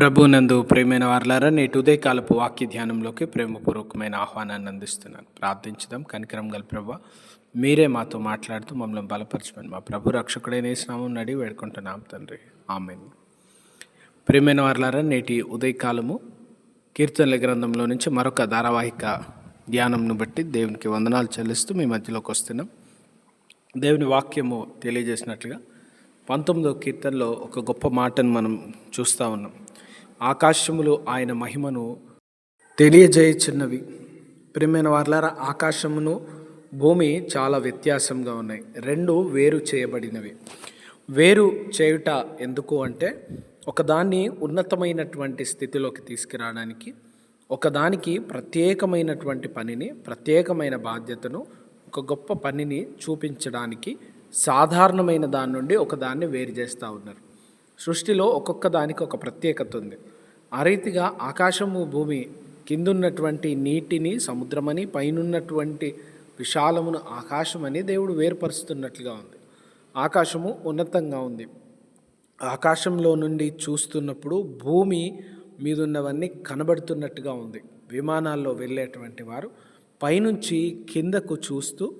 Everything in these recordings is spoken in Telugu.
ప్రభునందు ప్రేమైన వార్లారా నేటి ఉదయకాలపు వాక్య ధ్యానంలోకి ప్రేమపూర్వకమైన ఆహ్వానాన్ని అందిస్తున్నాను. ప్రార్థించుదాం. కనికరం గల ప్రభు మీరే మాతో మాట్లాడుతూ మమ్మల్ని బలపరచమని మా ప్రభు రక్షకుడైన స్నామం నడి వేడుకుంటున్నాం తండ్రి. ఆమె ప్రేమైన వార్లారా నేటి ఉదయకాలము కీర్తనల గ్రంథంలో నుంచి మరొక ధారావాహిక ధ్యానంను బట్టి దేవునికి వందనాలు చెల్లిస్తూ మీ మధ్యలోకి వస్తున్నాం. దేవుని వాక్యము తెలియజేసినట్లుగా పంతొమ్మిదో కీర్తనలో ఒక గొప్ప మాటను మనం చూస్తూ ఉన్నాం. ఆకాశములు ఆయన మహిమను తెలియజేయుచున్నవి. ప్రియమైన వాళ్ళారా ఆకాశమును భూమి చాలా వ్యత్యాసంగా ఉన్నాయి. రెండు వేరు చేయబడినవి. వేరు చేయుట ఎందుకు అంటే ఒకదాన్ని ఉన్నతమైనటువంటి స్థితిలోకి తీసుకురావడానికి ఒకదానికి ప్రత్యేకమైనటువంటి పనిని ప్రత్యేకమైన బాధ్యతను ఒక గొప్ప పనిని చూపించడానికి సాధారణమైన దాని నుండి ఒకదాన్ని వేరు చేస్తూ ఉన్నారు. సృష్టిలో ఒక్కొక్క దానికి ఒక ప్రత్యేకత ఉంది. ఆ రీతిగా ఆకాశము భూమి కిందున్నటువంటి నీటిని సముద్రమని పైనున్నటువంటి విశాలమును ఆకాశమని దేవుడు వేర్పరుస్తున్నట్లుగా ఉంది. ఆకాశము ఉన్నతంగా ఉంది. ఆకాశంలో నుండి చూస్తున్నప్పుడు భూమి మీదున్నవన్నీ కనబడుతున్నట్టుగా ఉంది. విమానాల్లో వెళ్ళేటువంటి వారు పైనుంచి కిందకు చూస్తూ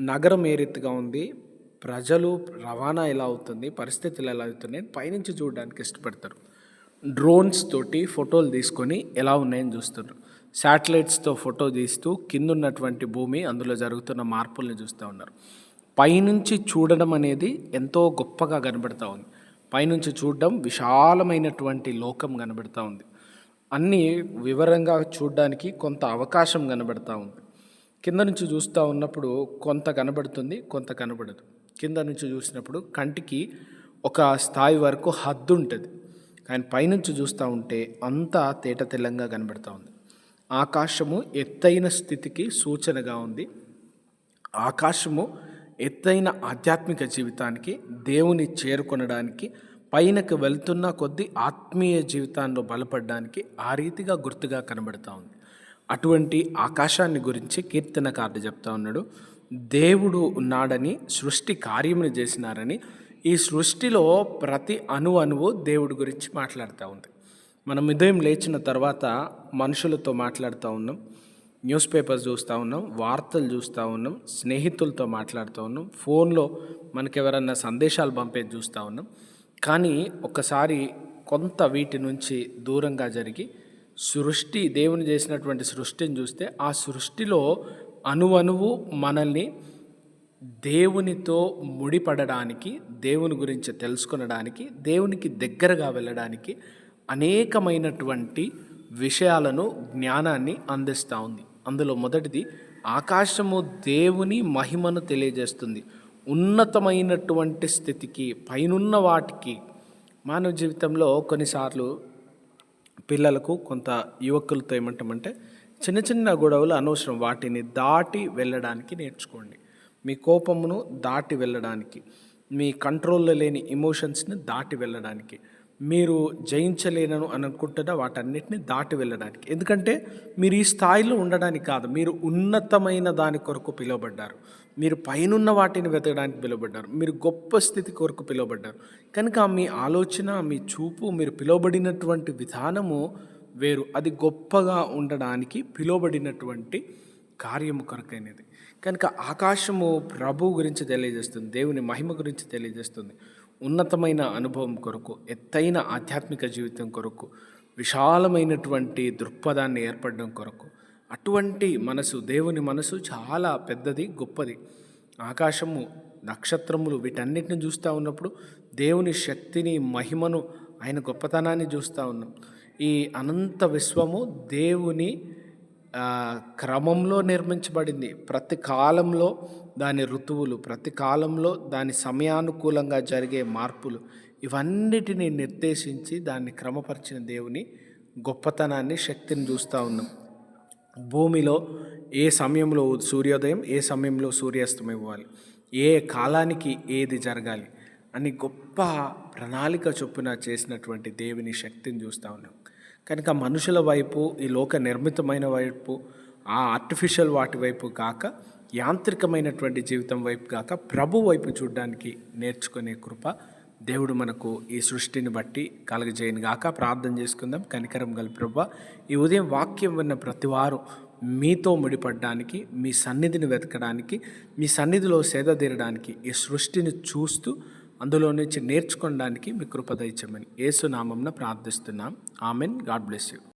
నగరం ఏ రీతిగా ఉంది? ప్రజలు రవాణా ఎలా అవుతుంది పరిస్థితులు ఎలా అవుతున్నాయి పైనుంచి చూడడానికి ఇష్టపడతారు. డ్రోన్స్ తోటి ఫోటోలు తీసుకొని ఎలా ఉన్నాయని చూస్తున్నారు శాటిలైట్స్తో ఫోటో తీస్తూ కింద ఉన్నటువంటి భూమి అందులో జరుగుతున్న మార్పుల్ని చూస్తూ ఉన్నారు. పైనుంచి చూడడం అనేది ఎంతో గొప్పగా కనబడుతూ ఉంది. పైనుంచి చూడడం విశాలమైనటువంటి లోకం కనబడుతూ ఉంది. అన్నీ వివరంగా చూడడానికి కొంత అవకాశం కనబడతా ఉంది. కింద నుంచి చూస్తూ ఉన్నప్పుడు కొంత కనబడుతుంది కొంత కనబడదు. కింద నుంచి చూసినప్పుడు కంటికి ఒక స్థాయి వరకు హద్దు ఉంటుంది. కానీ పైనుంచి చూస్తూ ఉంటే అంతా తేట తెల్లంగా కనబడుతూ ఉంది. ఆకాశము ఎత్తైన స్థితికి సూచనగా ఉంది. ఆకాశము ఎత్తైన ఆధ్యాత్మిక జీవితానికి దేవుని చేరుకొనడానికి పైనకు వెళ్తున్న కొద్దీ ఆత్మీయ జీవితాల్లో బలపడడానికి ఆ రీతిగా గుర్తుగా కనబడుతూ ఉంది. అటువంటి ఆకాశాన్ని గురించి కీర్తనకారుడు చెప్తా ఉన్నాడు. దేవుడు ఉన్నాడని సృష్టి కార్యమును చేసినారని ఈ సృష్టిలో ప్రతి అణు అణువు దేవుడి గురించి మాట్లాడుతూ ఉంది. మనం ఉదయం లేచిన తర్వాత మనుషులతో మాట్లాడుతూ ఉన్నాం న్యూస్ పేపర్స్ చూస్తూ ఉన్నాం వార్తలు చూస్తూ ఉన్నాం స్నేహితులతో మాట్లాడుతూ ఉన్నాం ఫోన్లో మనకి ఎవరన్నా సందేశాలు పంపేది చూస్తూ ఉన్నాం. కానీ ఒకసారి కొంత వీటి నుంచి దూరంగా జరిగి సృష్టి దేవుని చేసినటువంటి సృష్టిని చూస్తే ఆ సృష్టిలో అణువణువు మనల్ని దేవునితో ముడిపడడానికి దేవుని గురించి తెలుసుకొనడానికి దేవునికి దగ్గరగా వెళ్ళడానికి అనేకమైనటువంటి విషయాలను జ్ఞానాన్ని అందిస్తూ ఉంది. అందులో మొదటిది ఆకాశము దేవుని మహిమను తెలియజేస్తుంది. ఉన్నతమైనటువంటి స్థితికి పైనున్న వాటికి. మానవ జీవితంలో కొన్నిసార్లు పిల్లలకు కొంత యువకులతో ఏమంటామంటే చిన్న చిన్న గొడవలు అనవసరం. వాటిని దాటి వెళ్ళడానికి నేర్చుకోండి. మీ కోపమును దాటి వెళ్ళడానికి మీ కంట్రోల్లో లేని ఎమోషన్స్ని దాటి వెళ్ళడానికి మీరు జయించలేనను అనుకుంటున్న వాటన్నిటిని దాటి వెళ్ళడానికి. ఎందుకంటే మీరు ఈ స్థాయిలో ఉండడానికి కాదు మీరు ఉన్నతమైన దాని కొరకు పిలువబడ్డారు. మీరు పైనున్న వాటిని వెతకడానికి పిలువబడ్డారు. మీరు గొప్ప స్థితి కొరకు పిలువబడ్డారు. కనుక మీ ఆలోచన మీ చూపు మీరు పిలువబడినటువంటి విధానము వేరు. అది గొప్పగా ఉండడానికి పిలువబడినటువంటి కార్యము కొరకైనది. కనుక ఆకాశము ప్రభు గురించి తెలియజేస్తుంది దేవుని మహిమ గురించి తెలియజేస్తుంది. ఉన్నతమైన అనుభవం కొరకు ఎత్తైన ఆధ్యాత్మిక జీవితం కొరకు విశాలమైనటువంటి దృక్పథాన్ని ఏర్పడడం కొరకు. అటువంటి మనసు దేవుని మనసు చాలా పెద్దది గొప్పది. ఆకాశము నక్షత్రములు వీటన్నిటిని చూస్తూ ఉన్నప్పుడు దేవుని శక్తిని మహిమను ఆయన గొప్పతనాన్ని చూస్తూ ఉన్నాం. ఈ అనంత విశ్వము దేవుని క్రమంలో నిర్మించబడింది. ప్రతి కాలంలో దాని ఋతువులు ప్రతి కాలంలో దాని సమయానుకూలంగా జరిగే మార్పులు ఇవన్నిటిని నిర్దేశించి దాన్ని క్రమపరిచిన దేవుని గొప్పతనాన్ని శక్తిని చూస్తూ ఉన్నాం. భూమిలో ఏ సమయంలో సూర్యోదయం ఏ సమయంలో సూర్యాస్తమయం ఇవ్వాలి ఏ కాలానికి ఏది జరగాలి అని గొప్ప ప్రణాళిక చొప్పున చేసినటువంటి దేవుని శక్తిని చూస్తూ ఉన్నాం. కనుక మనుషుల వైపు ఈ లోక నిర్మితమైన వైపు ఆ ఆర్టిఫిషియల్ వాటి వైపు కాక యాంత్రికమైనటువంటి జీవితం వైపు కాక ప్రభు వైపు చూడడానికి నేర్చుకునే కృప దేవుడు మనకు ఈ సృష్టిని బట్టి కలగజేయను గాక. ప్రార్థన చేసుకుందాం. కనికరం గల ప్రభా ఈ ఉదయం వాక్యం విన్న ప్రతివారు మీతో ముడిపడడానికి మీ సన్నిధిని వెతకడానికి మీ సన్నిధిలో సేద తీరడానికి ఈ సృష్టిని చూస్తూ అందులో నుంచి నేర్చుకోవడానికి మీ కృప దయచమని ఏసునామంన ప్రార్థిస్తున్నాం. ఆమెన్. God bless you.